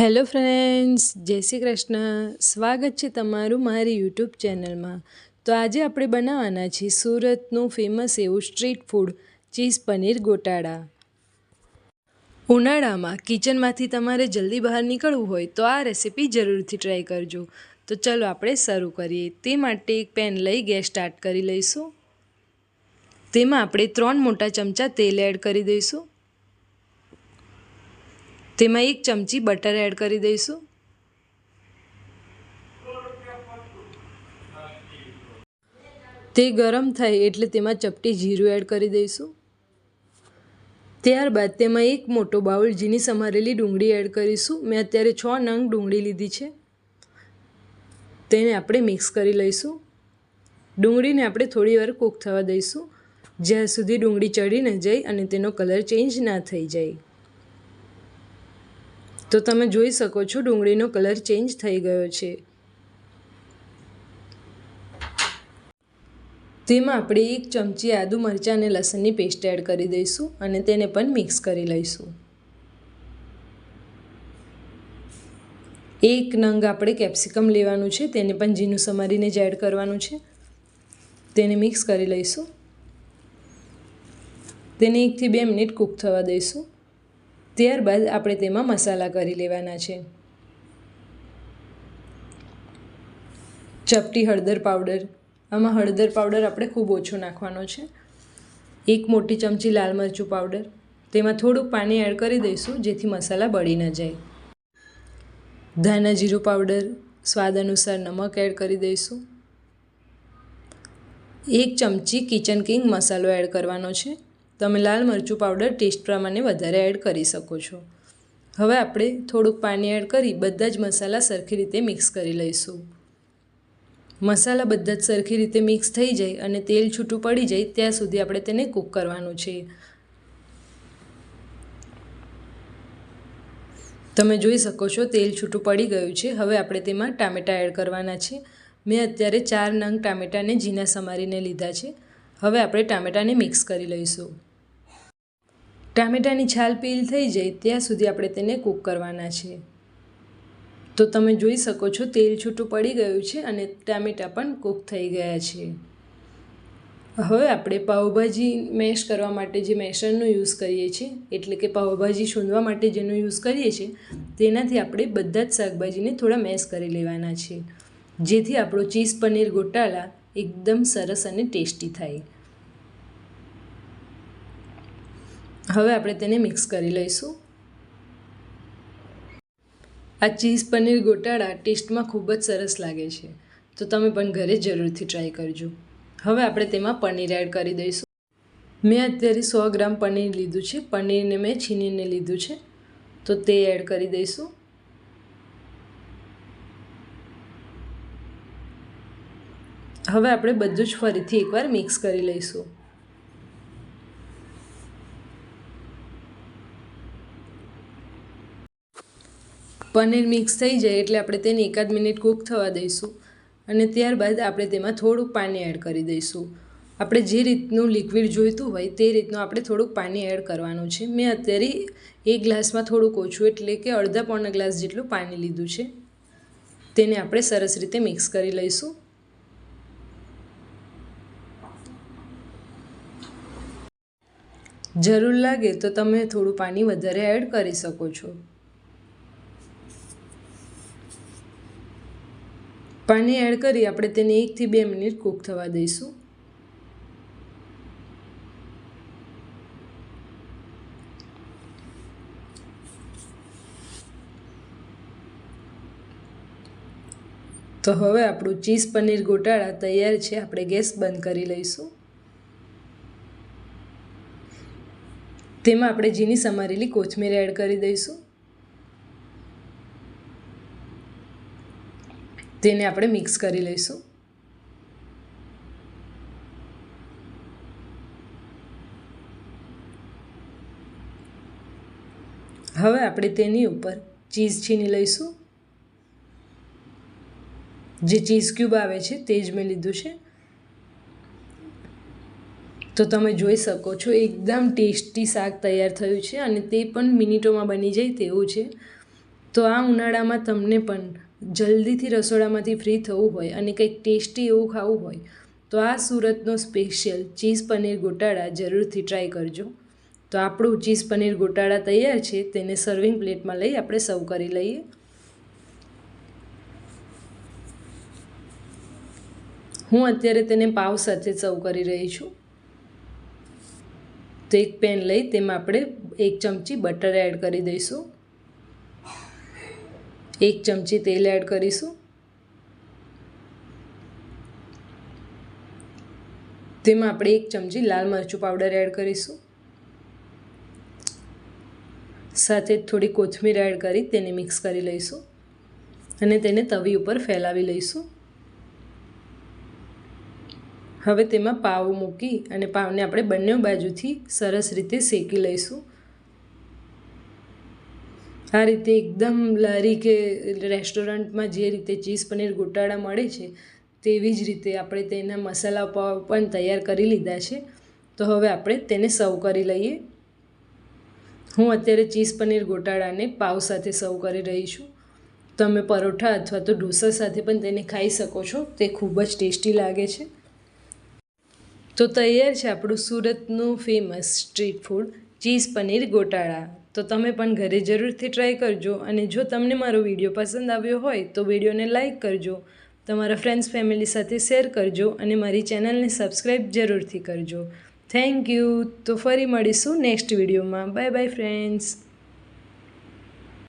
Hello friends, જય શ્રી કૃષ્ણ. સ્વાગત છે તમારું મારી યુટ્યુબ ચેનલમાં. તો આજે આપણે બનાવવાના છીએ સુરતનું ફેમસ એવું સ્ટ્રીટ ફૂડ ચીઝ પનીર ગોટાળા. ઉનાળામાં કિચનમાંથી તમારે જલ્દી બહાર નીકળવું હોય તો આ રેસીપી જરૂરથી ટ્રાય કરજો. તો ચલો આપણે શરૂ કરીએ. તે માટે એક પેન લઈ ગેસ સ્ટાર્ટ કરી લઈશું. તેમાં આપણે ત્રણ મોટા ચમચા તેલ એડ કરી દઈશું. તેમાં એક ચમચી બટર એડ કરી દઈશું. તે ગરમ થાય એટલે તેમાં ચપટી જીરું એડ કરી દઈશું. ત્યારબાદ તેમાં એક મોટો બાઉલ ઝીણી સમારેલી ડુંગળી એડ કરીશું. મેં અત્યારે છ નંગ ડુંગળી લીધી છે. તેને આપણે મિક્સ કરી લઈશું. ડુંગળીને આપણે થોડી વાર કૂક થવા દઈશું. જ્યાં સુધી ડુંગળી ચડી ન જાય અને તેનો કલર ચેન્જ ના થઈ જાય. તો તમે જોઈ શકો છો ડુંગળીનો કલર ચેન્જ થઈ ગયો છે. તેમાં આપણે એક ચમચી આદુ મરચાં અને લસણની પેસ્ટ એડ કરી દઈશું અને તેને પણ મિક્સ કરી લઈશું. એક નંગ આપણે કેપ્સિકમ લેવાનું છે, તેને પણ ઝીણું સમારીને જ એડ કરવાનું છે. તેને મિક્સ કરી લઈશું. તેને એકથી બે મિનિટ કૂક થવા દઈશું. ત્યારબાદ આપણે તેમાં મસાલા કરી લેવાના છે. ચપટી હળદર પાવડર. આમાં હળદર પાવડર આપણે ખૂબ ઓછો નાખવાનો છે. એક મોટી ચમચી લાલ મરચું પાવડર. તેમાં થોડુંક પાણી એડ કરી દઈશું જેથી મસાલા બળી ન જાય. ધાના જીરું પાવડર. સ્વાદ અનુસાર નમક એડ કરી દઈશું. એક ચમચી કિચન કિંગ મસાલો એડ કરવાનો છે. તમે લાલ મરચું પાવડર ટેસ્ટ પ્રમાણે વધારે એડ કરી શકો છો. હવે આપણે થોડુંક પાણી એડ કરી બધા જ મસાલા સરખી રીતે મિક્સ કરી લઈશું. મસાલા બધા જ સરખી રીતે મિક્સ થઈ જાય અને તેલ છૂટું પડી જાય ત્યાં સુધી આપણે તેને કૂક કરવાનું છે. તમે જોઈ શકો છો તેલ છૂટું પડી ગયું છે. હવે આપણે તેમાં ટામેટાં એડ કરવાના છે. મેં અત્યારે ચાર નંગ ટામેટાને ઝીણા સમારીને લીધા છે. હવે આપણે ટામેટાને મિક્સ કરી લઈશું. ટામેટાની છાલ પીલ થઈ જાય ત્યાં સુધી આપણે તેને કૂક કરવાના છે. તો તમે જોઈ શકો છો તેલ છૂટું પડી ગયું છે અને ટામેટાં પણ કૂક થઈ ગયા છે. હવે આપણે પાઉંભાજી મેશ કરવા માટે જે મેશરનો યુઝ કરીએ છીએ, એટલે કે પાઉંભાજી શૂંધવા માટે જેનો યુઝ કરીએ છીએ, તેનાથી આપણે બધા જ શાકભાજીને થોડા મેશ કરી લેવાના છે. જેથી આપણો ચીઝ પનીર ગોટાળા એકદમ સરસ અને ટેસ્ટી થાય. હવે આપણે તેને મિક્સ કરી લઈશું. આ ચીઝ પનીર ગોટાળા ટેસ્ટમાં ખૂબ જ સરસ લાગે છે. તો તમે પણ ઘરે જરૂરથી ટ્રાય કરજો. હવે આપણે તેમાં પનીર એડ કરી દઈશું. મેં અત્યારે સો ગ્રામ પનીર લીધું છે. પનીરને મેં છીનીને લીધું છે. તો તે એડ કરી દઈશું. હવે આપણે બધું જ ફરીથી એકવાર મિક્સ કરી લઈશું. પનીર મિક્સ થઈ જાય એટલે આપણે તેને એકાદ મિનિટ કૂક થવા દઈશું અને ત્યારબાદ આપણે તેમાં થોડુંક પાણી એડ કરી દઈશું. આપણે જે રીતનું લિક્વિડ જોઈતું હોય તે રીતનું આપણે થોડુંક પાણી એડ કરવાનું છે. મેં અત્યારે એક ગ્લાસમાં થોડુંક ઓછું એટલે કે અડધા પોણા ગ્લાસ જેટલું પાણી લીધું છે. તેને આપણે સરસ રીતે મિક્સ કરી લઈશું. જરૂર લાગે તો તમે થોડું પાણી વધારે એડ કરી શકો છો. પાણી એડ કરી આપણે તેને એકથી બે મિનિટ કૂક થવા દઈશું. તો હવે આપણું ચીઝ પનીર ગોટાળા તૈયાર છે, આપણે ગેસ બંધ કરી લઈશું. તેમાં આપણે ઝીણી સમારેલી કોથમીર એડ કરી દઈશું. તેને આપણે મિક્સ કરી લઈશું. હવે આપણે તેની ઉપર ચીઝ છીની લઈશું. જે ચીઝ ક્યુબ આવે છે તે જ મેં લીધું છે. તો તમે જોઈ શકો છો, એકદમ ટેસ્ટી શાક તૈયાર થયું છે અને તે પણ મિનિટોમાં બની જાય તેવું છે. તો આ ઉનાળામાં તમને પણ જલ્દીથી રસોડામાંથી ફ્રી થવું હોય અને કંઈક ટેસ્ટી એવું ખાવું હોય, તો આ સુરતનો સ્પેશિયલ ચીઝ પનીર ગોટાળા જરૂરથી ટ્રાય કરજો. તો આપણું ચીઝ પનીર ગોટાળા તૈયાર છે, તેને સર્વિંગ પ્લેટમાં લઈ આપણે સર્વ કરી લઈએ. હું અત્યારે તેને પાવ સાથે સર્વ કરી રહી છું. તો એક પેન લઈ, તેમાં આપણે એક ચમચી બટર એડ કરી દઈશું. એક ચમચી તેલ એડ કરીશું. તેમાં આપણે એક ચમચી લાલ મરચું પાવડર એડ કરીશું. સાથે થોડી કોથમીર એડ કરી તેને મિક્સ કરી લઈશું અને તેને તવી ઉપર ફેલાવી લઈશું. હવે તેમાં પાવ મૂકી અને પાવને આપણે બંને બાજુથી સરસ રીતે શેકી લઈશું. આ રીતે એકદમ લારી કે રેસ્ટોરન્ટમાં જે રીતે ચીઝ પનીર ગોટાળા મળે છે, તેવી જ રીતે આપણે તેના મસાલા પાવ પણ તૈયાર કરી લીધા છે. તો હવે આપણે તેને સર્વ કરી લઈએ. હું અત્યારે ચીઝ પનીર ગોટાળાને પાવ સાથે સર્વ કરી રહી છું. તમે પરોઠા અથવા તો ઢોસા સાથે પણ તેને ખાઈ શકો છો. તે ખૂબ જ ટેસ્ટી લાગે છે. તો તૈયાર છે આપણું સુરતનું famous street food cheese paneer gotala. તો તમે પણ ઘરે જરૂરથી ટ્રાય કરજો અને જો તમને મારો વીડિયો પસંદ આવ્યો હોય તો વિડીયોને લાઇક કરજો, તમારા ફ્રેન્ડ્સ ફેમિલી સાથે શેર કરજો અને મારી ચેનલને સબસ્ક્રાઈબ જરૂરથી કરજો. થેન્ક યુ તો ફરી મળીશું નેક્સ્ટ વિડીયોમાં બાય બાય ફ્રેન્ડ્સ